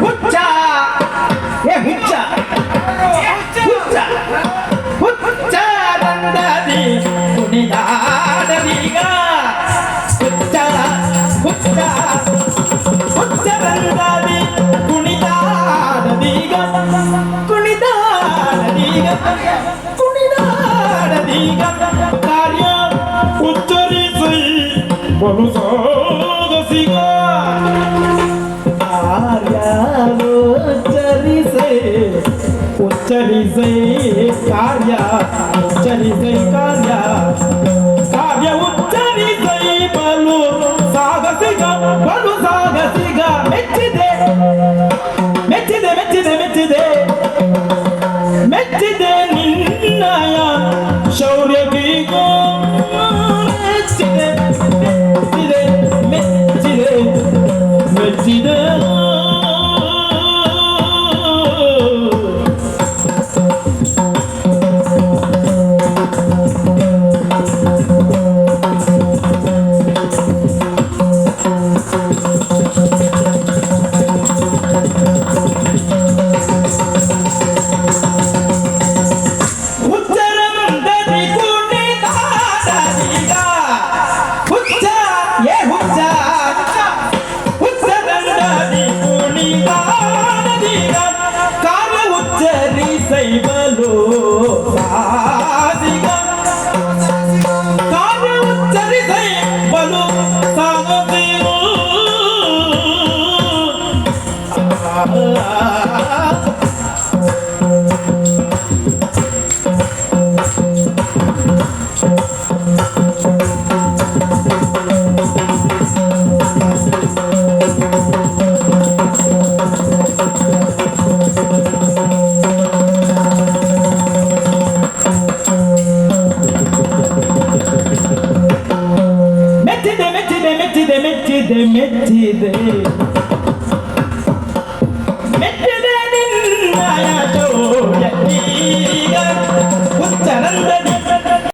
ಹುಚ್ಚಾ ಏ ಹುಚ್ಚ ಹುಚ್ಚ ಹುಚ್ಚಾನಂದದಿ ಕುಣಿದಾಡದೀಗ ಹುಚ್ಚ ಹುಚ್ಚ ಹುಚ್ಚನಂದದಿ ಕುಣಿದಾಡದೀಗ ಕುಣಿದಾಡದೀಗ ಕುಣಿದಾಡದೀಗ மெச்சுது மெச்சுது மெச்சுது மெச்சுது de mette de mette de din ayato yakiga uttaranda din